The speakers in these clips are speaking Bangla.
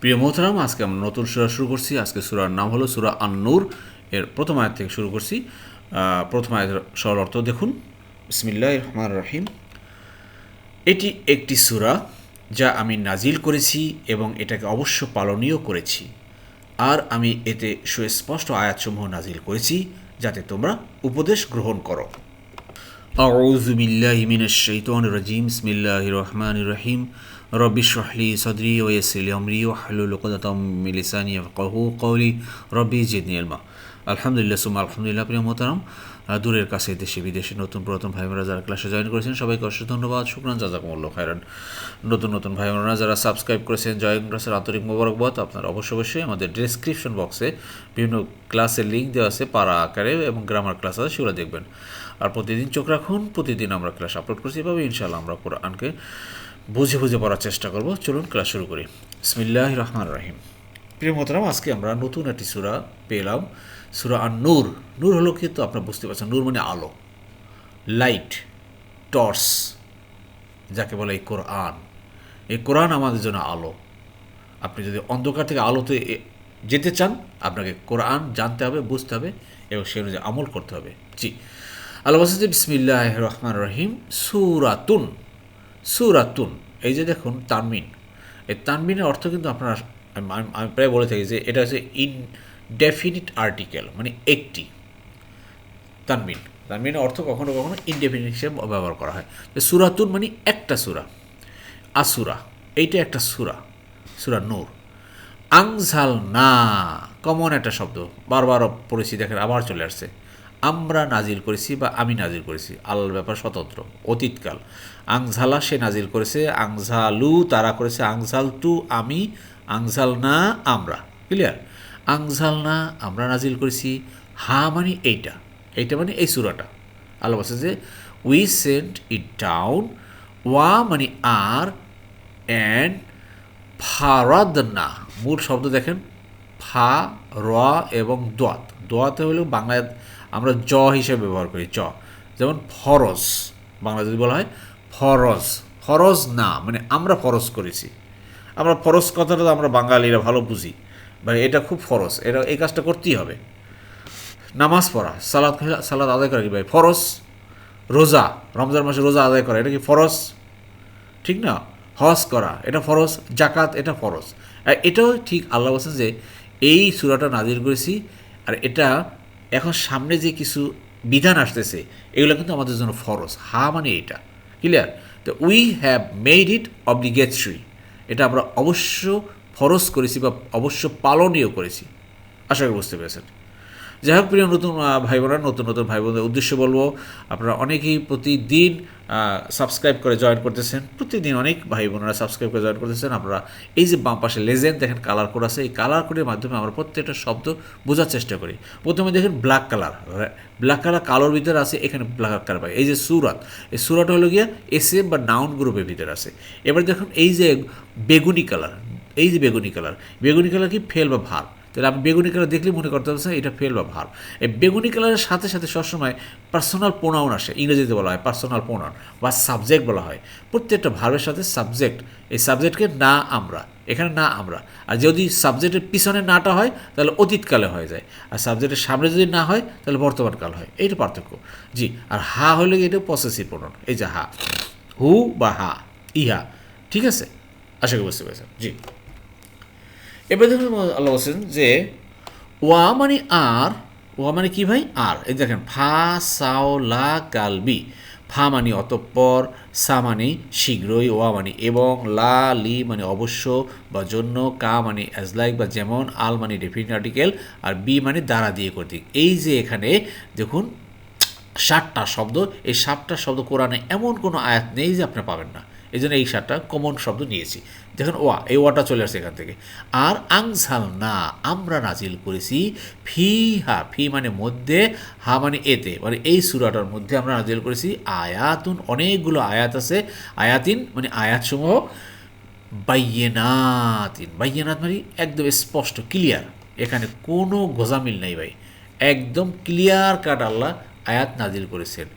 প্রিয় মোহতারাম আজকে আমরা নতুন সুরা শুরু করছি আজকে সুরার নাম হলো সুরা আন্নুর এর প্রথম আয়াত থেকে শুরু করছি আহ, প্রথম আয়াতের সরল অর্থ দেখুন বিসমিল্লাহ রহমান রহিম এটি একটি সুরা যা আমি নাজিল করেছি এবং এটাকে অবশ্য পালনীয় করেছি আর আমি এতে সুস্পষ্ট আয়াতসমূহ নাজিল করেছি যাতে তোমরা উপদেশ গ্রহণ করো أعوذ بالله من الشيطان الرجيم بسم الله الرحمن الرحيم রব্বি সদরি ও ইয়াসিলি আমরি ও হালু উকদাতাম মিন লিসানি ইয়াফকাহু কওলি আলহামদুলিল্লাহ সুমা আলহামদুলিল্লাহ প্রিয় মোতারাম দূরের কাছে দেশে, বিদেশে নতুন প্রথম ভাই বোনেরা যারা ক্লাসে জয়েন করেছেন, সবাইকে অসংখ্য ধন্যবাদ। শুক্রান জাজাকুমুল্ল খায়রান। নতুন নতুন ভাই বোনেরা যারা সাবস্ক্রাইব করেছেন জয়েন ক্লাসের আন্তরিক মোবারকবাদ আপনারা অবশ্যই অবশ্যই আমাদের ডিসক্রিপশন বক্সে বিভিন্ন ক্লাসের লিঙ্ক দেওয়া আছে পাড়া আকারে এবং গ্রামার ক্লাস আছে, সেগুলো দেখবেন। আর প্রতিদিন চোখ রাখুন, প্রতিদিন আমরা ক্লাস আপলোড করছি। এভাবে ইনশাআল্লাহ আমরা কোরআনকে বুঝে বুঝে পড়ার চেষ্টা করব। চলুন ক্লাস শুরু করি। বিসমিল্লাহ রহমান রহিম। প্রিয় মোহতারাম, আজকে আমরা নতুন একটি সুরা পেলাম। সুরা আর নূর নূর হলো কি? তো আপনারা বুঝতে পারছেন, নূর মানে আলো। লাইট টর্চ যাকে বলে এই কোরআন। এই কোরআন আমাদের জন্য আলো। আপনি যদি অন্ধকার থেকে আলোতে যেতে চান, আপনাকে কোরআন জানতে হবে, বুঝতে হবে এবং সে অনুযায়ী আমল করতে হবে। জি। আল্লাহ বিসমিল্লাহ রহমান রহিম, সুরাতুন। সুরাতুন, এই যে দেখুন তানমিন এই তানমিনের অর্থ কিন্তু আপনার আমি- প্রায় বলে থাকি যে এটা হচ্ছে ইনডেফিনিট আর্টিকেল মানে একটি তানমিন তানমিনের অর্থ কখনো কখনো ইনডেফিনিট হিসেবে ব্যবহার করা হয়। সুরাতুন মানে একটা সুরা, আসুরা, এইটা একটা সুরা সুরা নূর। আংঝাল না কমন একটা শব্দ, বারবার পড়েছি দেখেন, আবার চলে আসছে। আমরা নাজিল করেছি বা আমি নাজিল করেছি। আল্লাহর ব্যাপার স্বতন্ত্র, অতীতকাল। আংঝালা সে নাজিল করেছে, আংঝালু তারা করেছে আংঝাল তু আমি আংঝাল না আমরা। ক্লিয়ার আংঝাল না আমরা নাজিল করেছি, হা মানে এইটা। এইটা মানে এই সুরাটা। আল্লাহ বলছে যে উই সেন্ট ইট ডাউন ওয়া মানে আর অ্যান্ড ফারাদনা। মূল শব্দ দেখেন, ফা, র এবং দোয়াত। দোয়াতে হলো বাংলায় আমরা জ হিসেবে ব্যবহার করি চ যেমন ফরজ বাংলা যদি বলা হয়, ফরজ ফরজ না মানে আমরা ফরজ করেছি। আমরা ফরজ কথাটা তো আমরা বাঙালিরা ভালো বুঝি মানে এটা খুব ফরজ, এটা এই কাজটা করতেই হবে। নামাজ পড়া সালাদ সালাদ আদায় করা কি ভাই? ফরজ। রোজা, রমজান মাসে রোজা আদায় করা, এটা কি ফরজ? ঠিক না? হজ করা, এটা ফরজ। জাকাত, এটা ফরজ। আর এটাও ঠিক আল্লাহ বলছেন যে, এই সুরাটা নাজির করেছি, আর এটা এখন সামনে যে কিছু বিধান আসতেছে, এগুলো কিন্তু আমাদের জন্য ফরজ। হা মানে এটা। ক্লিয়ার তো we have made it obligatory এটা আমরা অবশ্য ফরজ করেছি বা অবশ্য পালনীয় করেছি। আশা করি বুঝতে পেরেছেন। যাই হোক, প্রিয় নতুন ভাই বোনেরা নতুন নতুন ভাই বোনদের উদ্দেশ্য বলব, আপনারা অনেকেই প্রতিদিন সাবস্ক্রাইব করে জয়েন করতেছেন। প্রতিদিন অনেক ভাই বোনেরা সাবস্ক্রাইব করে জয়েন করতেছেন। আপনারা এই যে বাম পাশে লেজেন্ড দেখেন কালার কোড আছে। এই কালার কোডের মাধ্যমে আমরা প্রত্যেকটা শব্দ বোঝার চেষ্টা করি। প্রথমে দেখেন ব্ল্যাক কালার ব্ল্যাক কালার কালোর ভিতরে আছে, এখানে ব্ল্যাক কালার পাই। এই যে সুরাত, এই সুরাটা হলো গিয়া এস এম বা নাউন গ্রুপের ভিতরে আছে। এবার দেখুন, এই যে বেগুনি কালার এই যে বেগুনি কালার বেগুনি কালার কি ফেল বা ভার? তাহলে আপনি বেগুনি কালার দেখলে মনে করতে পারছেন এটা ফেল বা ভার এই বেগুনি কালারের সাথে সাথে সবসময় পার্সোনাল প্রোনাউন আসে, ইংরেজিতে বলা হয় পার্সোনাল প্রোনাউন বা সাবজেক্ট বলা হয়। প্রত্যেকটা ভার্বের সাথে সাবজেক্ট এই সাবজেক্টকে না আমরা, এখানে না আমরা। আর যদি সাবজেক্টের পিছনে নাটা হয়, তাহলে অতীতকালে হয়ে যায়। আর সাবজেক্টের সামনে যদি না হয়, তাহলে বর্তমানকাল হয়। এইটা পার্থক্য। জি, আর হা হলে এটা পসেসিভ প্রোনাউন এই যে হা। হু বা হা, ইহা। ঠিক আছে? আশা করি বুঝতে পেরেছেন। জি। এবার দেখুন আল্লাহ বলছেন যে, ওয়া মানে আর, ওয়া মানে কি ভাই? আর। এই দেখেন, ফা, সাও, লা কালবি ফা মানে অতঃপর, সা মানে শীঘ্রই, ওয়া মানে এবং, লা, লি মানে অবশ্য বা জন্য, কা মানে অ্যাজ লাইক বা যেমন, আল মানে ডেফিনিট আর্টিকেল আর বি মানে দ্বারা দিয়ে কর্তৃক। এই যে এখানে, দেখুন ষাটটা শব্দ, এই সাতটা শব্দ কোরআনে এমন কোনো আয়াত নেই যে আপনি পাবেন না। এই জন্য এই ষাটটা কমন শব্দ নিয়েছি। দেখুন, ওয়া, এই ওয়াটা চলে আসছে এখান থেকে। আর আংসাল না আমরা নাজিল করেছি ফি, হা, ফি মানে মধ্যে, হা মানে এতে। মানে এই সুরাটার মধ্যে আমরা নাজিল করেছি আয়াতুন, অনেকগুলো আয়াত আছে। আয়াতিন মানে আয়াতসমূহ, বাইয়েনাতিন। বাইয়েনাত মানে একদম স্পষ্ট, ক্লিয়ার। এখানে কোনো গোজামিল নাই ভাই। একদম ক্লিয়ার কাট আল্লাহ আয়াত নাজিল করেছেন।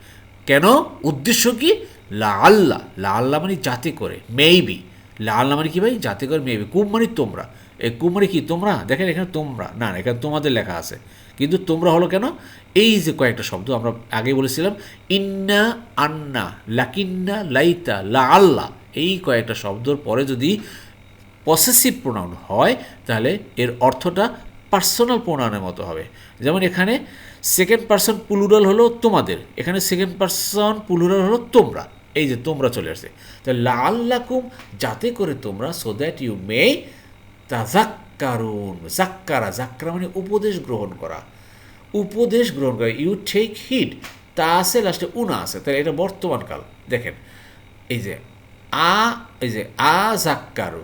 কেন? উদ্দেশ্য কি? লা আল্লাহ। লা আল্লাহ মানে যাতে করে। মেবি লা আল্লাহ মানে কি ভাই? যাতে করে মেয়ে কুম মানে তোমরা। এই কুম মানে কি? তোমরা? দেখেন এখানে তোমরা। না না, এখানে তোমাদের লেখা আছে। কিন্তু তোমরা হলো কেন? এই যে কয়েকটা শব্দ আমরা আগে বলেছিলাম, ইন্না আন্না, লাকিন্না লাইতা, লা আল্লাহ এই কয়েকটা শব্দর পরে যদি পসেসিভ প্রোনাউন হয়, তাহলে এর অর্থটা পার্সোনাল প্রোনাউনের মতো হবে। যেমন এখানে সেকেন্ড পার্সন পুলুরাল হলো তোমাদের। এখানে সেকেন্ড পার্সন পুলুরাল হলো তোমরা। এই যে তোমরা চলে আসছে তাহলে লাল্লাকুম যাতে করে তোমরা সো দ্যাট ইউ মে তাজাক্কারুন জাক্কারা জাক্কারা মানে উপদেশ গ্রহণ করা। উপদেশ গ্রহণ করা। ইউ টেক হিট তা আছে লাস্টে উনা আছে। তাহলে এটা বর্তমানকাল দেখেন, এই যে আ, এই যে আ জাক্কারু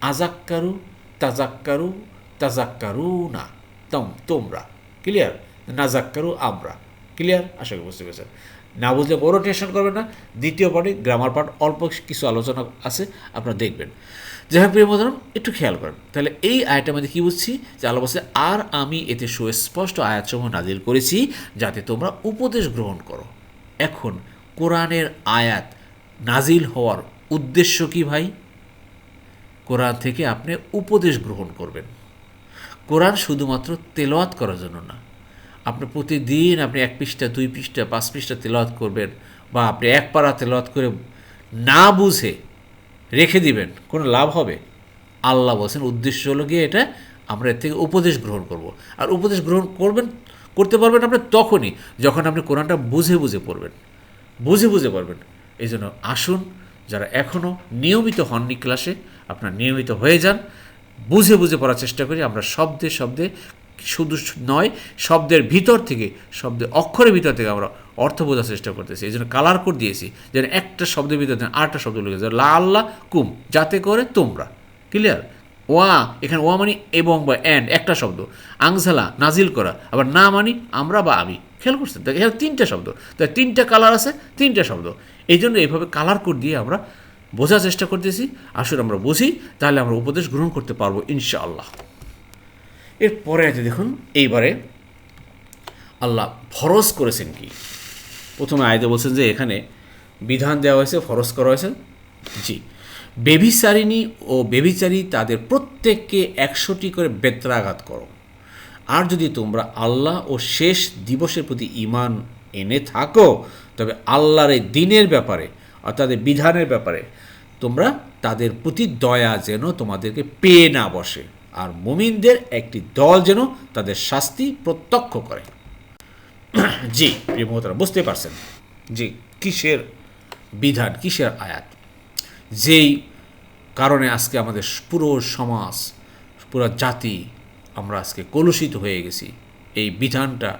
আজাক্কারু তাজাক্কারু তাজাক্কারু না তম, তোমরা। ক্লিয়ার না নাজাক্কারু আমরা। ক্লিয়ার আশা করি বুঝতে পেরেছেন। না বুঝলে বড় টেনশন করবেন না। দ্বিতীয় পার্টে গ্রামার পার্ট অল্প কিছু আলোচনা আছে, আপনারা দেখবেন। যাই হোক, প্রিয় মতন একটু খেয়াল করেন। তাহলে এই আয়াতের মধ্যে কী বুঝছি? যে আল্লাহ বলছে, আর আমি এতে সুস্পষ্ট আয়াতসমূহ নাজিল করেছি যাতে তোমরা উপদেশ গ্রহণ করো। এখন, কোরআনের আয়াত নাজিল হওয়ার উদ্দেশ্য কি ভাই? কোরআন থেকে আপনি উপদেশ গ্রহণ করবেন। কোরআন শুধুমাত্র তেলাওয়াত করার জন্য না আপনি প্রতিদিন আপনি এক পৃষ্ঠা, দুই পৃষ্ঠা, পাঁচ পৃষ্ঠা তেলাওয়াত করবেন বা আপনি এক পারা তেলাওয়াত করে না বুঝে রেখে দিবেন, কোনো লাভ হবে? আল্লাহ বলছেন, উদ্দেশ্য হলো গিয়ে এটা আমরা এর থেকে উপদেশ গ্রহণ করব। আর উপদেশ গ্রহণ করবেন, করতে পারবেন আপনি তখনই যখন আপনি কোরআনটা বুঝে বুঝে পড়বেন। বুঝে বুঝে পড়বেন। এই জন্য আসুন, যারা এখনও নিয়মিত হননি ক্লাসে, আপনার নিয়মিত হয়ে যান, বুঝে বুঝে পড়ার চেষ্টা করি, আমরা শব্দে শব্দে শুধু নয়, শব্দের ভিতর থেকে, শব্দের অক্ষরের ভিতর থেকে আমরা অর্থ বোঝার চেষ্টা করতেছি। এই জন্য কালার কোড দিয়েছি, যেন একটা শব্দের ভিতর থেকে আরেকটা শব্দ লিখে যায়। লা আল্লাহ কুম, যাতে করে তোমরা। ক্লিয়ার ওয়া, এখানে ওয়া মানে এবং বা অ্যান্ড একটা শব্দ। আংসালা, নাজিল করা। আবার না মানি আমরা বা আমি। খেয়াল করছেন? এখানে তিনটা শব্দ। তাই তিনটা কালার আছে, তিনটা শব্দ। এই জন্য এইভাবে কালার কোড দিয়ে আমরা বোঝার চেষ্টা করতেছি। আসলে আমরা বুঝি, তাহলে আমরা উপদেশ গ্রহণ করতে পারব, ইনশাআল্লাহ। এরপরে আছে দেখুন, এইবারে আল্লাহ ফরজ করেছেন কি? প্রথমে আয়তে বলছেন যে এখানে বিধান দেওয়া হয়েছে, ফরজ করা হয়েছে। জি। বেবিচারিণী ও বেবিচারী তাদের প্রত্যেককে একশোটি করে বেত্রাঘাত করো। আর যদি তোমরা আল্লাহ ও শেষ দিবসের প্রতি ইমান এনে থাকো, তবে আল্লাহর এই দিনের ব্যাপারে তাদের বিধানের ব্যাপারে তোমরা তাদের প্রতি দয়া যেন তোমাদেরকে পেয়ে না বসে। আর মুমিনদের একটি দল যেন তাদের শাস্তি প্রত্যক্ষ করে। জি, প্রিয় মহতারা বুঝতে পারছেন যে কিসের বিধান, কিসের আয়াত? যেই কারণে আজকে আমাদের পুরো সমাজ, পুরো জাতি আমরা আজকে কলুষিত হয়ে গেছি, এই বিধানটা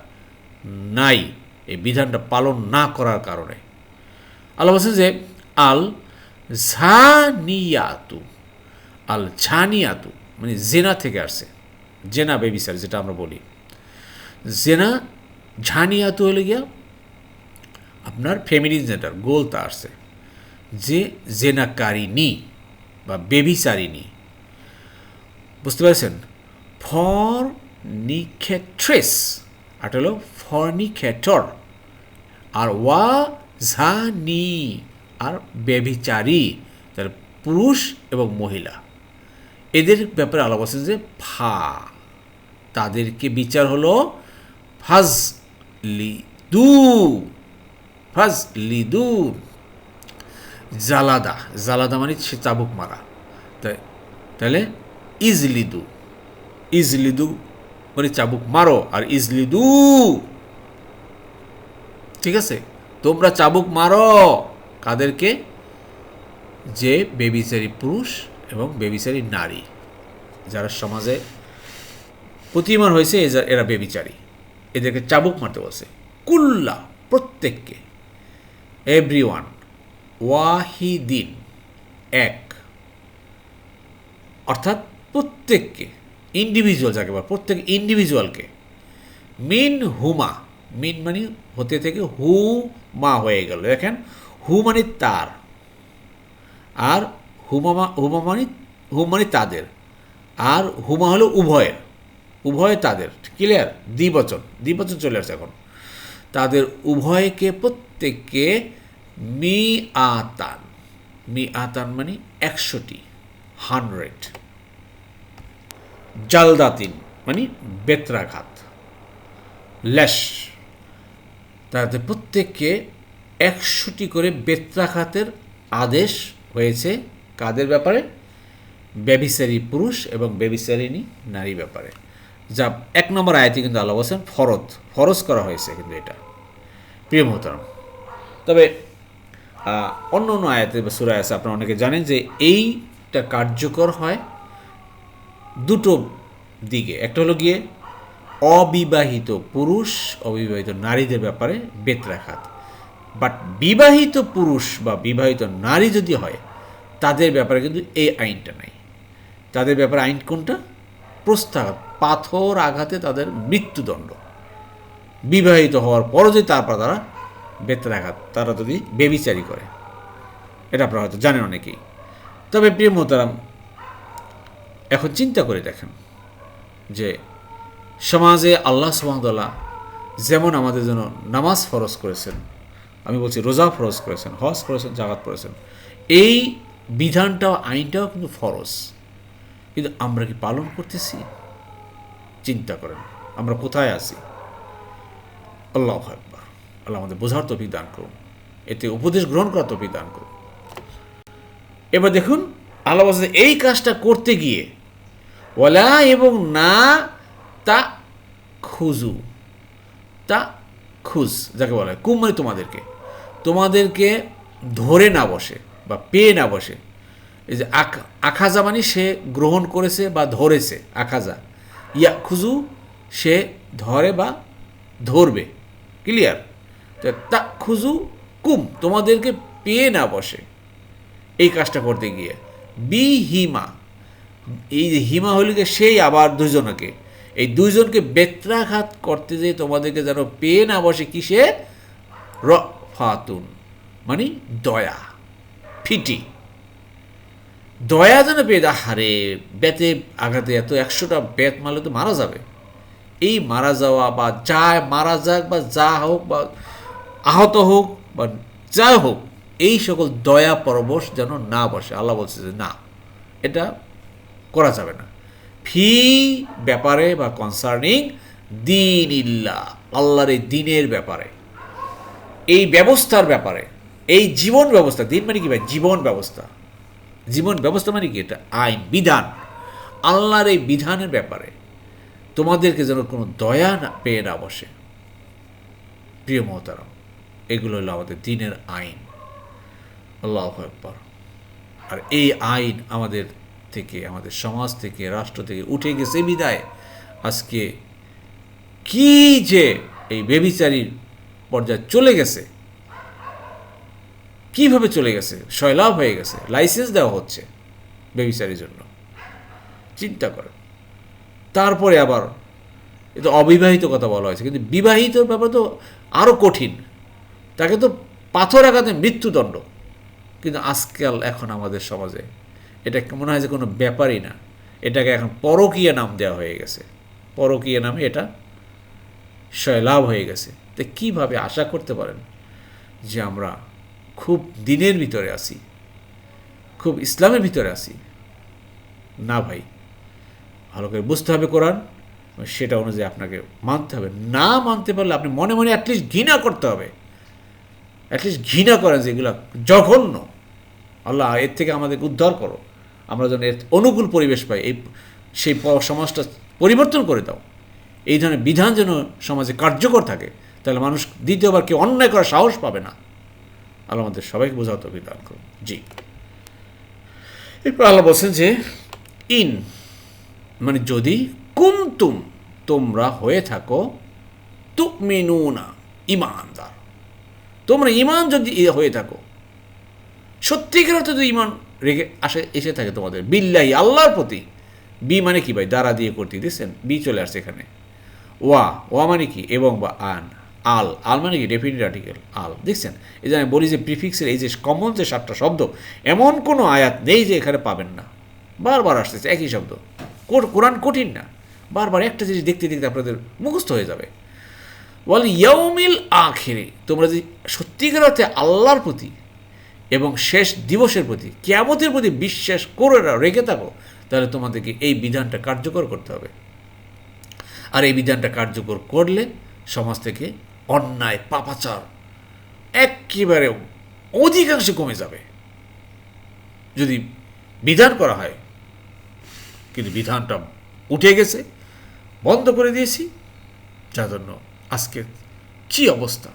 নাই, এই বিধানটা পালন না করার কারণে। আল্লাহ বলছেন যে আল ঝানিয়াতু আল ঝানিয়াতু মানে জেনা থেকে আসছে। জেনা বেবিসার যেটা আমরা বলি। জেনা ঝানিয়াতু হলে গিয়া আপনার ফেমিনিন জেন্ডার গোলতা আসছে যে জেনাকারিনী বা বেবিচারিনী বুঝতে পারছেন? ফর নিখেট্রেস আর হলো ফর্নিখেটর আর ওয়া ঝানি, আর বেবিচারী তাহলে পুরুষ এবং মহিলা। এদের ব্যাপারে আলাপ আছে যে ফা, তাদেরকে বিচার হলো ফাজ লিদু ফাজ লিদু জালাদা জালাদা মানে সে চাবুক মারা। তাহলে ইজলিদু ইজলিদু মানে চাবুক মারো আর ইজলিদু ঠিক আছে? তোমরা চাবুক মারো। কাদেরকে? যে বেবিচারী পুরুষ এবং বেবিচারী নারী, যারা সমাজে প্রতিমান হয়েছে, এরা বেবিচারী। এদেরকে চাবুক মারতে বলছে, কুল্লা প্রত্যেককে। এভরি ওয়ান ওয়াহিদিন, এক। অর্থাৎ প্রত্যেককে ইন্ডিভিজুয়াল যাকে বলে, প্রত্যেক ইন্ডিভিজুয়ালকে মিন হুমা মিন মানে হতে থেকে হু মা হয়ে গেল। দেখেন হু মানে তার, আর হুমা হুমা মানে হুম মানে তাদের। আর হুমা হলো উভয়ের। উভয় তাদের। ক্লিয়ার দ্বিবচন। দ্বিবচন চলে আসছে এখন। তাদের উভয়কে প্রত্যেককে মি আতান মি আতান মানে একশোটি। হান্ড্রেড। জালদাতিন মানে বেত্রাঘাত। ল্যাশ তাদের প্রত্যেককে একশোটি করে বেত্রাঘাতের আদেশ হয়েছে কাদের ব্যাপারে? ব্যবিচারী পুরুষ এবং ব্যবিচারিণী নারী ব্যাপারে। যা এক নম্বর আয়াতে কিন্তু আল্লাহ বলছেন, ফরজ ফরজ করা হয়েছে কিন্তু এটা। প্রিয় মোহতারাম, তবে অন্য অন্য আয়াতে বা সুরায় আছে আপনারা অনেকে জানেন যে এইটা কার্যকর হয় দুটো দিকে। একটা হলো গিয়ে অবিবাহিত পুরুষ, অবিবাহিত নারীদের ব্যাপারে বেত রাখাত। বাট বিবাহিত পুরুষ বা বিবাহিত নারী যদি হয় তাদের ব্যাপারে কিন্তু এই আইনটা নাই। তাদের ব্যাপারে আইন কোনটা? প্রস্তাঘাত পাথর আঘাতে তাদের মৃত্যুদণ্ড। বিবাহিত হওয়ার পরও যদি তারপর তারা বেত্রাঘাত, তারা যদি বেবিচারি করে। এটা আপনারা হয়তো জানেন অনেকেই। তবে প্রিয় মোতারাম এখন চিন্তা করে দেখেন যে সমাজে আল্লাহ সুহামদুল্লাহ যেমন আমাদের জন্য নামাজ ফরজ করেছেন, আমি বলছি রোজা ফরজ করেছেন, হজ করেছেন জাগাত করেছেন এই বিধানটাও আইনটাও কিন্তু ফরজ। কিন্তু আমরা কি পালন করতেছি? চিন্তা করেন, আমরা কোথায় আছি? আল্লাহ আল্লাহ আমাদের বোঝার তফিক দান করুন। এতে উপদেশ গ্রহণ করার তফিক দান করুন। এবার দেখুন, আল্লাহ এই কাজটা করতে গিয়ে ওলা এবং না তা খুজু। তা খুজ, যাকে বলা হয় কুম মানে তোমাদেরকে। তোমাদেরকে ধরে না বসে। বা পেয়ে না বসে। এই যে আখ, আখাজা মানে সে গ্রহণ করেছে বা ধরেছে, আখাজা। ইয়া খুজু সে ধরে বা ধরবে। ক্লিয়ার? তো তা খুজু কুম, তোমাদেরকে পেয়ে না বসে এই কাজটা করতে গিয়ে। বি হিমা এই যে হিমা হলিকে সেই আবার দুজনকে। এই দুইজনকে বেত্রাঘাত করতে যে তোমাদেরকে যেন পেয়ে না বসে কিসে? র ফাতুন মানে দয়া। ফিটি। দয়া যেন পেয়ে দা, হারে বেতে আঘাতে এত একশোটা বেত মারলে তো মারা যাবে। এই মারা যাওয়া বা যা মারা যাক বা যা হোক বা আহত হোক বা যা হোক, এই সকল দয়া পরবশ যেন না বসে। আল্লাহ বলছে যে না, এটা করা যাবে না। ফি ব্যাপারে বা কনসার্নিং দিন ইল্লা, আল্লাহর এই দিনের ব্যাপারে। এই ব্যবস্থার ব্যাপারে। এই জীবন ব্যবস্থা, দিন মানে কি ভাই? জীবন ব্যবস্থা। জীবন ব্যবস্থা মানে কি? এটা আইন, বিধান। আল্লাহর এই বিধানের ব্যাপারে তোমাদেরকে যেন কোনো দয়া না, পেয়ে না বসে। প্রিয় মহতারাম, এগুলো হলো আমাদের দিনের আইন। আল্লাহ একবার আর এই আইন আমাদের থেকে, আমাদের সমাজ থেকে, রাষ্ট্র থেকে উঠে গেছে বিদায়। আজকে কি যে এই বেবিচারির পর্যায়ে চলে গেছে কীভাবে চলে গেছে? সয়লাভ হয়ে গেছে। লাইসেন্স দেওয়া হচ্ছে বেবিচারির জন্য। চিন্তা করেন তারপরে আবার এ তো অবিবাহিত কথা বলা হয়েছে। কিন্তু বিবাহিত ব্যাপার তো আরও কঠিন। তাকে তো পাথর আঘাতে মৃত্যুদণ্ড। কিন্তু আজকাল এখন আমাদের সমাজে এটা মনে হয় যে কোনো ব্যাপারই না। এটাকে এখন পরকীয় নাম দেওয়া হয়ে গেছে। পরকীয় নামে এটা সয়লাভ হয়ে গেছে। তো কীভাবে আশা করতে পারেন যে আমরা খুব দিনের ভিতরে আসি খুব ইসলামের ভিতরে আছি। না ভাই, ভালো করে বুঝতে হবে কোরআন, সেটা অনুযায়ী আপনাকে মানতে হবে। না মানতে পারলে আপনি মনে মনে অ্যাটলিস্ট ঘৃণা করতে হবে। অ্যাটলিস্ট ঘৃণা করেন যে এগুলো জঘন্য। আল্লাহ এর থেকে আমাদেরকে উদ্ধার করো। আমরা যেন এর অনুকূল পরিবেশ পাই, এই সেই সমাজটা পরিবর্তন করে দাও। এই ধরনের বিধান যেন সমাজে কার্যকর থাকে, তাহলে মানুষ দ্বিতীয়বার কেউ অন্যায় করার সাহস পাবে না। আল্লাহ আমাদের সবাইকে বোঝাও তো বিধান করুন। জি। এরপর আল্লাহ বলছেন যে, ইন মানে যদি কুন্তুম তোমরা হয়ে থাকো, তুমিনুনা ইমানদার তোমরা ইমান যদি হয়ে থাকো, সত্যিকার অর্থে যদি ইমান রেখে আসে, এসে থাকে তোমাদের, বিল্লাহি, আল্লাহর প্রতি, বি মানে কি ভাই? দ্বারা দিয়ে করতে দিচ্ছেন বি চলে আসছে এখানে। ওয়া ওয়া মানে কি? এবং বা আন। আল আল মানে কি? ডেফিনিট আর্টিকেল আল। দেখছেন? এই যে আমি বলি যে প্রিফিক্সের এই যে কমন যে সাতটা শব্দ, এমন কোনো আয়াত নেই যে এখানে পাবেন না। বারবার আসতেছে, একই শব্দ। কোর- কোরআন কঠিন না। বারবার একটা জিনিস দেখতে দেখতে আপনাদের মুখস্থ হয়ে যাবে। বল ইয়ৌমিল আখেরে, তোমরা যদি সত্যিকার অর্থে আল্লাহর প্রতি এবং শেষ দিবসের প্রতি, কেয়ামতের প্রতি বিশ্বাস করে রেখে থাকো, তাহলে তোমাদেরকে এই বিধানটা কার্যকর করতে হবে। আর এই বিধানটা কার্যকর করলে সমাজ থেকে অন্যায়, পাপাচার, একেবারে অধিকাংশে কমে যাবে। যদি বিধান করা হয়, কিন্তু বিধানটা উঠে গেছে, বন্ধ করে দিয়েছি, যার জন্য আজকে কি অবস্থা?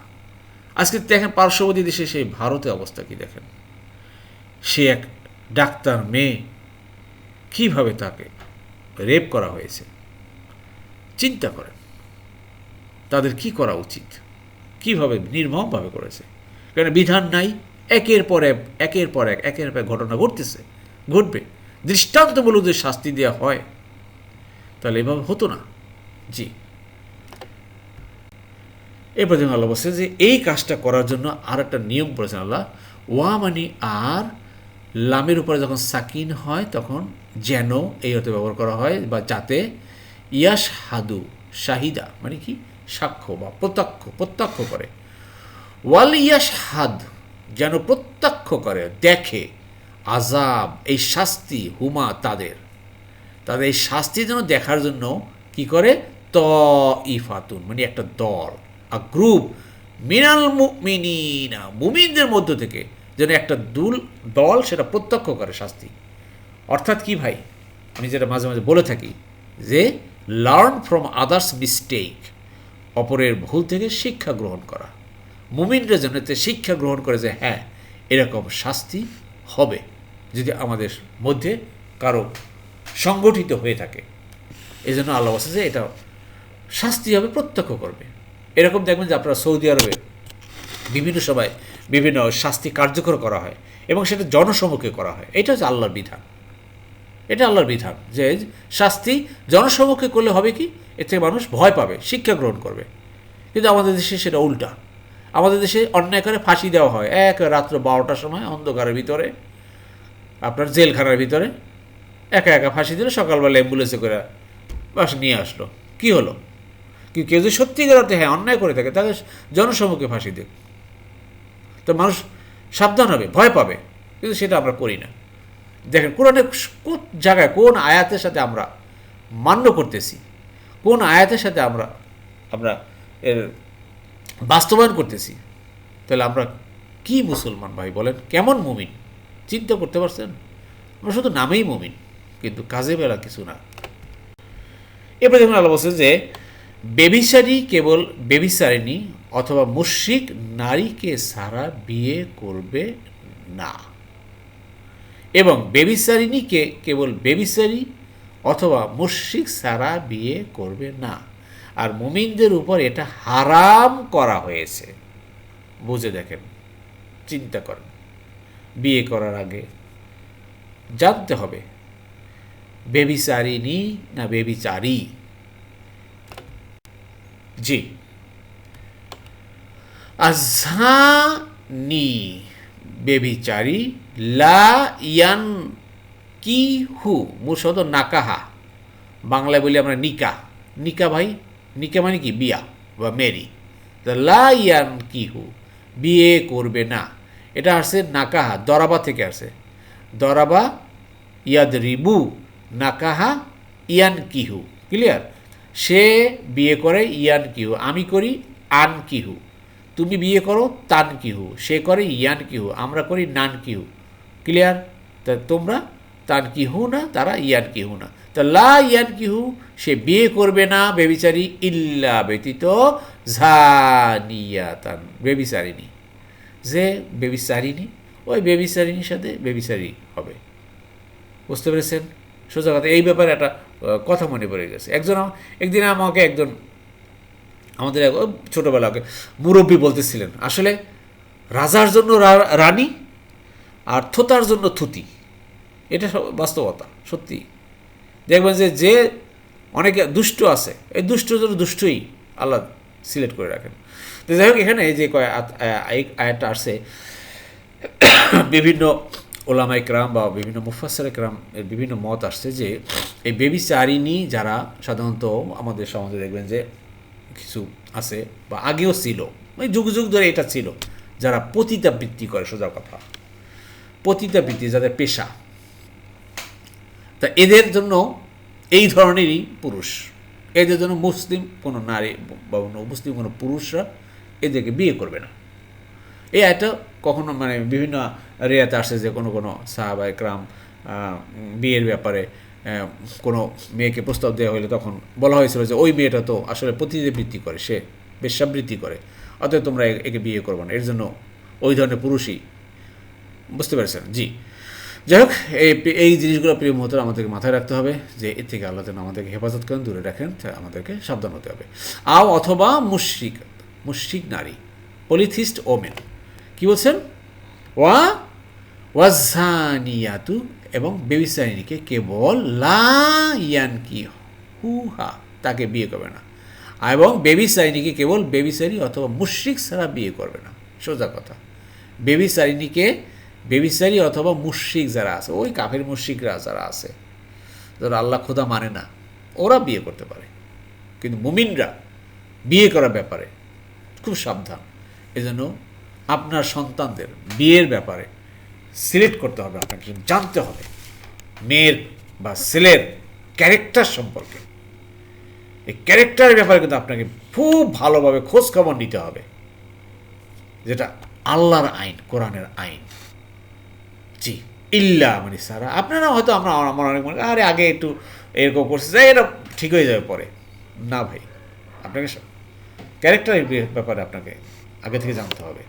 আজকে দেখেন পার্শ্ববর্তী দেশে সেই ভারতে অবস্থা কি দেখেন? সে এক ডাক্তার মেয়ে কীভাবে তাকে রেপ করা হয়েছে? চিন্তা করেন। তাদের কি করা উচিত? কীভাবে নির্মমভাবে করেছে? কারণ বিধান নাই? একের পর এক, একের পর এক, একের পর ঘটনা ঘটতেছে, ঘটবে। দৃষ্টান্তমূলক যদি শাস্তি দেওয়া হয়। তাহলে এভাবে হতো না। জি। এরপর যেমন আল্লাহ বলছে যে, এই কাজটা করার জন্য আর একটা নিয়ম করেছেন আল্লাহ। ওয়া মানে আর, লামের উপরে যখন সাকিন হয়, তখন যেন এই অর্থে ব্যবহার করা হয় বা যাতে ইয়াস হাদু শাহিদা মানে কি? সাক্ষ্য বা প্রত্যক্ষ প্রত্যক্ষ করে। ওয়াল ইয়াস হাদ যেন প্রত্যক্ষ করে, দেখে আজাব এই শাস্তি হুমা তাদের। তাদের এই শাস্তি যেন দেখার জন্য কি করে? ত ইফাতুন মানে একটা দল, আ গ্রুপ, মিনাল মিনিনা মুমিনদের মধ্য থেকে যেন একটা দুল, দল সেটা প্রত্যক্ষ করে শাস্তি। অর্থাৎ কি ভাই? আমি যেটা মাঝে মাঝে বলে থাকি যে লার্ন ফ্রম আদার্স মিস্টেক অপরের ভুল থেকে শিক্ষা গ্রহণ করা। মুমিনরা যেন এতে শিক্ষা গ্রহণ করে যে হ্যাঁ এরকম শাস্তি হবে যদি আমাদের মধ্যে কারও সংগঠিত হয়ে থাকে। এই জন্য আল্লাহ বলছে যে, এটা শাস্তি হবে, প্রত্যক্ষ করবে। এরকম দেখবেন যে, আপনারা সৌদি আরবে বিভিন্ন সময় বিভিন্ন শাস্তি কার্যকর করা হয় এবং সেটা জনসমক্ষে করা হয়। এটা হচ্ছে আল্লাহর বিধান। এটা আল্লাহর বিধান যে, শাস্তি জনসমক্ষে করলে হবে কি? এর থেকে মানুষ ভয় পাবে, শিক্ষা গ্রহণ করবে। কিন্তু আমাদের দেশে সেটা উল্টা। আমাদের দেশে অন্যায় করে ফাঁসি দেওয়া হয়। এক রাত্র বারোটার সময় অন্ধকারের ভিতরে, আপনার জেলখানার ভিতরে, একা একা ফাঁসি দিল, সকালবেলা অ্যাম্বুলেন্সে করে বাস নিয়ে আসলো। কি হলো? কি কেউ যদি সত্যিকার অর্থে হ্যাঁ অন্যায় করে থাকে তাকে জনসমক্ষে ফাঁসি দেব তো মানুষ সাবধান হবে, ভয় পাবে, কিন্তু সেটা আমরা করি না। দেখেন, কোরআনে কোন জায়গায় কোন আয়াতের সাথে আমরা মান্য করতেছি কোন আয়াতের সাথে আমরা আমরা এর বাস্তবায়ন করতেছি? তাহলে আমরা কি মুসলমান ভাই বলেন? কেমন মুমিন? চিন্তা করতে পারছেন? আমরা শুধু নামেই মুমিন, কিন্তু কাজে বেলা কিছু না। এরপরে যেমন আল্লাহ বলছে যে, বেবিচারী কেবল বেবিচারিণী অথবা মুশ্রিক নারীকে সারা বিয়ে করবে না। এবং বেবিচারিণীকে কেবল বেবিচারী অথবা মুশ্রিক সারা বিয়ে করবে না। আর মুমিনদের উপর এটা হারাম করা হয়েছে। বুঝে দেখেন, চিন্তা করেন। বিয়ে করার আগে জানতে হবে, বেবিচারিণী না বেবিচারী? জি। আজহানি বেবিচারী লা ইয়ান কি হু মুসদ নাকাহা। বাংলায় বলি আমরা নিকা। নিকা ভাই? নিকা মানে কি? বিয়া বা মেরি। লা ইয়ান কি হু? বিয়ে করবে না। এটা আসছে নাকাহা, দরাবা থেকে আসে দরাবা ইয়াদ রিবু নাকাহা ইয়ান কিহু ক্লিয়ার? সে বিয়ে করে ইয়ান কিহু আমি করি আন কিহু তুমি বিয়ে করো তান কিহু সে করে ইয়ান কিহু আমরা করি নান কিহু ক্লিয়ার? তা তোমরা তান কিহু না? তারা ইয়ান কিহু না। তা লা ইয়ান কিহু সে বিয়ে করবে না বেবিচারী, ইল্লা ব্যতীত ঝানিয়াতান বেবিচারিনী যে বেবিচারিনী ওই বেবিচারিনীর সাথে বেবিচারি হবে। বুঝতে পেরেছেন? সোজা কথা। এই ব্যাপারে একটা কথা মনে পড়ে গেছে। একজন একদিন আমাকে একজন, আমাদের ছোটোবেলাকে মুরব্বী বলতেছিলেন, আসলে রাজার জন্য রানী আর থোতার জন্য থুতি। এটা বাস্তবতা, সত্যি। দেখবেন যে যে অনেকে দুষ্ট আছে, এই জন্য দুষ্টই আল্লাহ সিলেক্ট করে রাখেন। তো যাই হোক, এখানে যে কয় আয়াতটা আসছে, বিভিন্ন ওলামাই ক্রাম বা বিভিন্ন মুফাসের ক্রাম এর বিভিন্ন মত আসছে যে, এই বেবিচারিণী যারা সাধারণত আমাদের সমাজে দেখবেন যে কিছু আছে বা আগেও ছিল ওই যুগ যুগ ধরে এটা ছিল, যারা পতিতাবৃত্তি করে, সোজা কথা। পতিতাবৃত্তি, যাদের পেশা। তা এদের জন্য এই ধরনেরই পুরুষ। এদের জন্য মুসলিম কোনো নারী বা কোনো মুসলিম কোনো পুরুষরা এদেরকে বিয়ে করবে না। এই আয়টা কখনো মানে বিভিন্ন রেয়াতে আসে যে কোনো কোনো সাহাবা একরাম বিয়ের ব্যাপারে কোনো মেয়েকে প্রস্তাব দেওয়া হলে তখন বলা হয়েছিল যে ওই মেয়েটা তো আসলে প্রতিবৃত্তি করে, সে বেশ্যাবৃত্তি করে, অতএব তোমরা একে বিয়ে করবে না। এর জন্য ওই ধরনের পুরুষই, বুঝতে পেরেছেন? জি। যাই হোক, এই এই জিনিসগুলো প্রিয় মুহূর্তে আমাদেরকে মাথায় রাখতে হবে যে এর থেকে আল্লাহ যেন আমাদেরকে হেফাজত করেন, দূরে রাখেন আমাদেরকে সাবধান হতে হবে। আও অথবা মুশ্রিক মুশ্রিক নারী, পলিথিস্ট ওমেন। কি বলছেন? ওয়া ওয়াজানিয়াতু এবং বেবিসারিনীকে কেবল লা ইয়ান কি হু হা তাকে বিয়ে করবে না। এবং বেবিসারিনীকে কেবল বেবিসারি অথবা মুশ্রিক ছাড়া বিয়ে করবে না। সোজা কথা। বেবিসারিনীকে বেবিসারি অথবা মুশ্রিক যারা আছে, ওই কাফের মুশ্রিকরা যারা আছে, যারা আল্লাহ খোদা মানে না, ওরা বিয়ে করতে পারে। কিন্তু মুমিনরা বিয়ে করার ব্যাপারে খুব সাবধান। এজন্য আপনার সন্তানদের বিয়ের ব্যাপারে সিলেক্ট করতে হবে, আপনাকে জানতে হবে। মেয়ের বা ছেলের ক্যারেক্টার সম্পর্কে। এই ক্যারেক্টারের ব্যাপারে কিন্তু আপনাকে খুব ভালোভাবে খোঁজখবর নিতে হবে। যেটা আল্লাহর আইন, কোরআনের আইন। জি। ইল্লা মানে সারা। আপনারা হয়তো আমরা আমার অনেক মনে আরে আগে একটু এরকম করছে, যাই এটা ঠিক হয়ে যাবে পরে। না ভাই, আপনাকে ক্যারেক্টারের ব্যাপারে আপনাকে আগে থেকে জানতে হবে।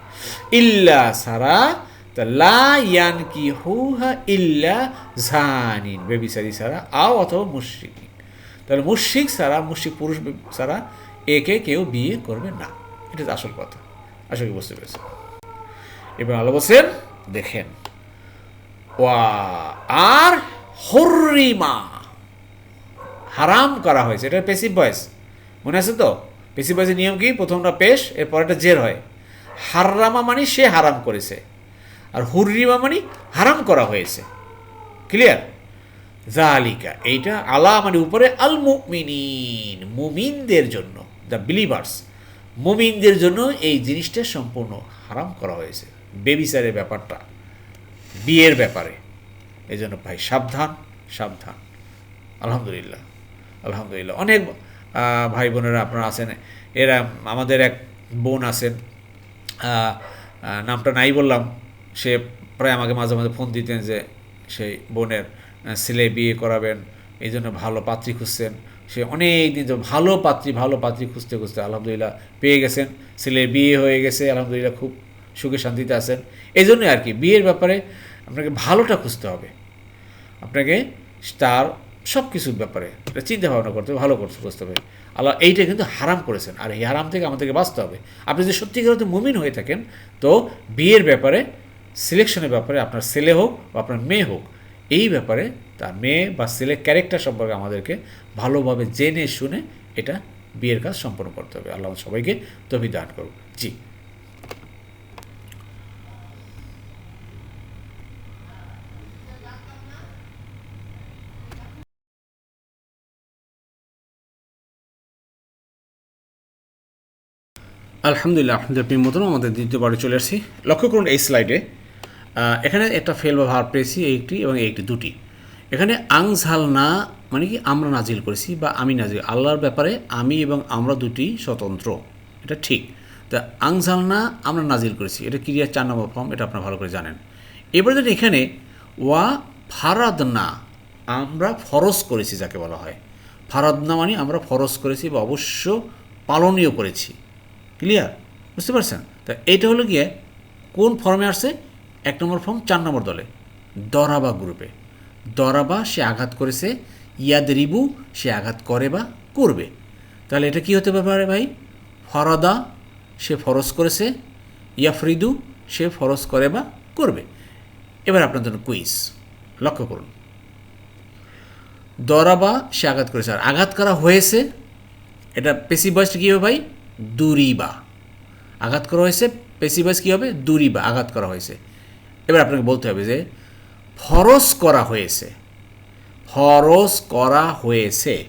ইল্লা সারা, তা লা ইয়ান কি হুহা ইল্লা জানিন বেবিসারি সারা, আও অথবা মুশ্রিকিন। তাহলে মুশ্রিক সারা, মুশ্রিক পুরুষ সারা, একে কেউ বিয়ে করবে না। এটা আসল কথা। আসলে বুঝতে পেরেছেন। এবার আলো বলছেন, দেখেন। আর হরিমা হারাম করা হয়েছে। এটা পেসিভ ভয়েস মনে আছে তো? পেসিভ ভয়েসের নিয়ম কি? প্রথমটা পেশ এরপর একটা জের হয়। হাররামা মানে সে হারাম করেছে। আর হুররিমা মানে হারাম করা হয়েছে। ক্লিয়ার জালিকা এইটা আলা মানে উপরে আল মুমিনিন মুমিনদের জন্য দ্য বিলিভার্স মুমিনদের জন্য এই জিনিসটা সম্পূর্ণ হারাম করা হয়েছে। বেবিচারের ব্যাপারটা। বিয়ের ব্যাপারে। এই জন্য ভাই সাবধান সাবধান। আলহামদুলিল্লাহ আলহামদুলিল্লাহ। অনেক ভাই বোনেরা আপনারা আছেন, এরা আমাদের এক বোন আছেন নামটা নাই বললাম, সে প্রায় আমাকে মাঝে মাঝে ফোন দিতেন যে সেই বোনের ছেলে বিয়ে করাবেন, এই জন্য ভালো পাত্রী খুঁজছেন। সে অনেক দিন ভালো পাত্রী ভালো পাত্রী খুঁজতে খুঁজতে আলহামদুলিল্লাহ পেয়ে গেছেন। ছেলের বিয়ে হয়ে গেছে, আলহামদুলিল্লাহ খুব সুখে শান্তিতে আছেন। এই জন্যই আর কি বিয়ের ব্যাপারে আপনাকে ভালোটা খুঁজতে হবে। আপনাকে তার সব কিছুর ব্যাপারে একটা চিন্তা ভাবনা করতে হবে, ভালো করতে বুঝতে হবে। আল্লাহ এইটা কিন্তু হারাম করেছেন। আর এই হারাম থেকে আমাদেরকে বাঁচতে হবে। আপনি যদি সত্যিকার অর্থে মুমিন হয়ে থাকেন, তো বিয়ের ব্যাপারে, সিলেকশনের ব্যাপারে আপনার ছেলে হোক বা আপনার মেয়ে হোক, এই ব্যাপারে তার মেয়ে বা ছেলের ক্যারেক্টার সম্পর্কে আমাদেরকে ভালোভাবে জেনে শুনে এটা বিয়ের কাজ সম্পন্ন করতে হবে। আল্লাহ সবাইকে তবি দান করুক। জি। আলহামদুলিল্লাহ আপনাদের প্রিয় মতন আমাদের দ্বিতীয়বারে চলে আসছি। লক্ষ্য করুন এই স্লাইডে এখানে একটা ফেল বা ভার পেয়েছি একটি এবং একটি দুটি। এখানে আংঝাল না মানে কি আমরা নাজিল করেছি বা আমি নাজিল, আল্লাহর ব্যাপারে আমি এবং আমরা দুটি স্বতন্ত্র। এটা ঠিক। তা আংঝাল না আমরা নাজিল করেছি, এটা ক্রিয়ার চার নম্বর ফর্ম, এটা আপনারা ভালো করে জানেন। এবার যদি এখানে ওয়া ফারাদ, না আমরা ফরজ করেছি, যাকে বলা হয়। ফারাদ, না মানে আমরা ফরজ করেছি বা অবশ্য পালনীয় করেছি। ক্লিয়ার বুঝতে পারছেন? তা এইটা হলো গিয়ে কোন ফর্মে আসছে? এক নম্বর ফর্ম চার নম্বর দলে। দরাবা গ্রুপে দরাবা, সে আঘাত করেছে। ইয়াদ রিবু সে আঘাত করে বা করবে। তাহলে এটা কি হতে পারে ভাই? ফরাদা, সে ফরজ করেছে। ইয়াফরিদু, সে ফরজ করে বা করবে। এবার আপনার জন্য কুইজ লক্ষ্য করুন। দরাবা, সে আঘাত করেছে। আর আঘাত করা হয়েছে, এটা পেসি ভয়েসটা কী হবে ভাই? দুরিবা। আঘাত করা হয়েছে পেসিভ ভয়েস কী হবে? দুরিবা আঘাত করা হয়েছে। এবার আপনাকে বলতে হবে যে ফরজ করা হয়েছে। ফরজ করা হয়েছে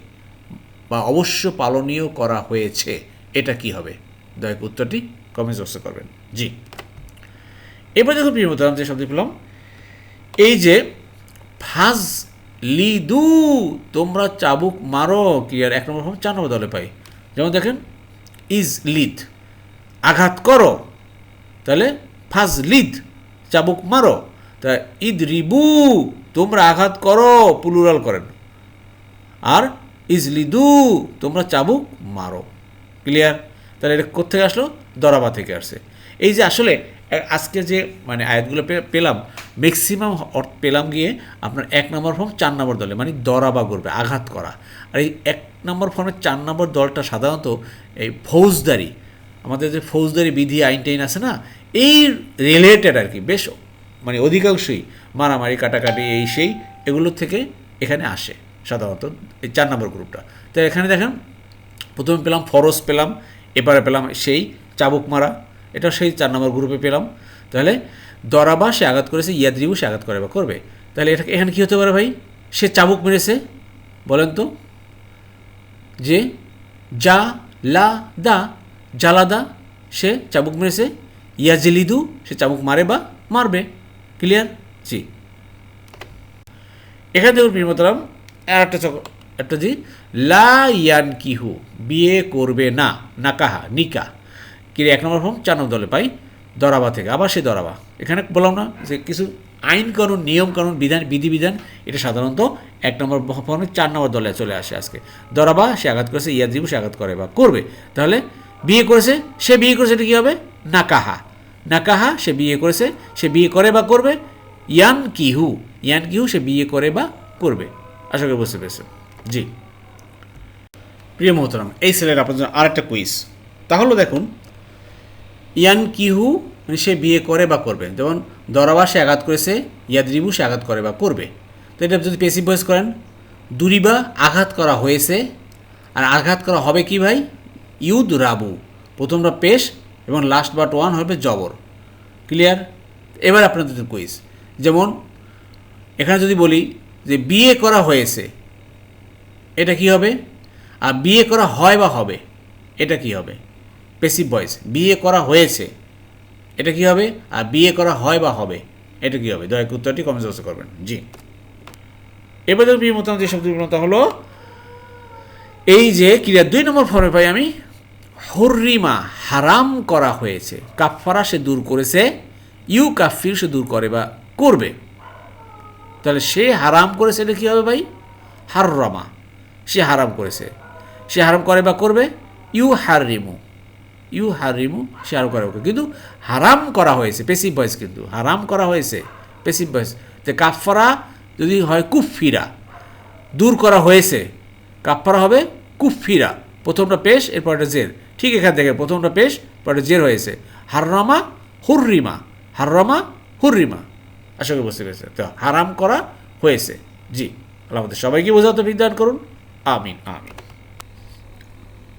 বা অবশ্য পালনীয় করা হয়েছে, এটা কি হবে? দয়া উত্তরটি কমেন্ট বক্সে করবেন। জি। এবার দেখুন প্রিয় মতো যে শব্দ পেলাম, এই যে ফাজ লিদু তোমরা চাবুক মারো, ক্লিয়ার, এক নম্বর ফর্ম চার নম্বর দলে পাই। যেমন দেখেন ইজ লিদ আঘাত করো, তাহলে ফাজ লিদ চাবুক মারো। তা ইদ রিবু তোমরা আঘাত করো পুলুরাল করেন। আর ইজ ইজলিদু, তোমরা চাবুক মারো। ক্লিয়ার তাহলে এটা কোথেকে আসলো? দরাবা থেকে আসছে। এই যে আসলে আজকে যে মানে আয়াতগুলো পেলাম ম্যাক্সিমাম পেলাম গিয়ে আপনার এক নম্বর ফর্ম চার নম্বর দলে মানে দরাবা করবে, আঘাত করা। আর এই এক নম্বর ফর্মের চার নম্বর দলটা সাধারণত এই ফৌজদারি, আমাদের যে ফৌজদারি বিধি, আইন টাইন আছে না, এই রিলেটেড আর কি, বেশ মানে অধিকাংশই মারামারি, কাটাকাটি, এই সেই এগুলোর থেকে এখানে আসে সাধারণত এই চার নম্বর গ্রুপটা। তো এখানে দেখেন, প্রথমে পেলাম ফরজ পেলাম, এবারে পেলাম সেই চাবুক মারা এটা সেই চার নম্বর গ্রুপে পেলাম। তাহলে দরাবা সে আঘাত করেছে, ইয়াদ্রিবু সে আঘাত করে বা করবে। তাহলে এটা এখানে কী হতে পারে ভাই? সে চাবুক মেরেছে, বলেন তো। যে যা লা, দা জালাদা সে চাবুক মেরেছে ইয়াজিলিদু সে চাবুক মারে বা মারবে। ক্লিয়ার জি। এখানে দেখুন প্রিয়মতরাম আর একটা চক একটা জি, লা ইয়ান কিহু বিয়ে করবে না, নাকাহা নিকা কিরে এক নম্বর ফর্ম চার নম্বর দলে পাই, দরাবা থেকে। আবার সে দরাবা। এখানে বললাম না যে কিছু আইন কানুন নিয়ম কানুন বিধান, বিধিবিধান, এটা সাধারণত এক নম্বর ফর্মে চার নম্বর দলে চলে আসে আজকে। দরাবা সে আঘাত করেছে, ইয়াদ দিব সে আঘাত করে বা করবে। তাহলে বিয়ে করেছে, সে বিয়ে করেছে এটা কী হবে? নাকাহা। নাকাহা, সে বিয়ে করেছে, সে বিয়ে করে বা করবে। ইয়ান কিহু ইয়ান কিহু সে বিয়ে করে বা করবে। আশা করি বুঝতে পেরেছেন। জি। প্রিয় মোহতরাম, এই সেলের আপনার জন্য আরেকটা কুইজ তাহলে দেখুন, ইয়ান কিহু মানে সে বিয়ে করে বা করবে। যেমন দরাবা সে আঘাত করেছে ইয়াদরিবু সে আঘাত করে বা করবে। তো এটা যদি পেসিভ ভয়েস করেন, দুরিবা আঘাত করা হয়েছে। আর আঘাত করা হবে কি ভাই? ইউদ রাবু প্রথমটা পেশ এবং লাস্ট বাট ওয়ান হবে জবর। ক্লিয়ার এবার আপনাদের কুইজ যেমন, এখানে যদি বলি যে বিয়ে করা হয়েছে, এটা কি হবে? আর বিয়ে করা হয় বা হবে, এটা কি হবে? পেসিভ ভয়েস বিয়ে করা হয়েছে, এটা কি হবে? আর বিয়ে করা হয় বা হবে, এটা কি হবে? দয়া উত্তরটি কমেন্ট বক্সে করবেন। জি। এবার মতামত যে শব্দটা হলো, এই যে ক্রিয়া দুই নম্বর ফর্মে পাই আমি, হর্রিমা, হারাম করা হয়েছে। কাফারা সে দূর করেছে, ইউ কাফির সে দূর করে বা করবে। তাহলে সে হারাম করেছে এটা কী হবে ভাই? হাররামা। সে হারাম করেছে। সে হারাম করে বা করবে, ইউ হারিমু ইউ হারিমু সে হারাম করে কিন্তু হারাম করা হয়েছে পেসিভ ভয়েস কিন্তু। হারাম করা হয়েছে পেসিভ ভয়েস যে কাফারা যদি হয় কুফিরা দূর করা হয়েছে। কাপড়া হবে কুফিরা প্রথমটা পেশ এরপর একটা জের। ঠিক এখান থেকে প্রথমটা পেশ, পরে জের হয়েছে। হাররামা হুররিমা। হাররামা হুররিমা। আশা করি বুঝতে পেরেছে তো হারাম করা হয়েছে। জি, আল্লাহ আমাদের সবাইকে বোঝাতে বিজ্ঞান করুন। আমিন আমিন।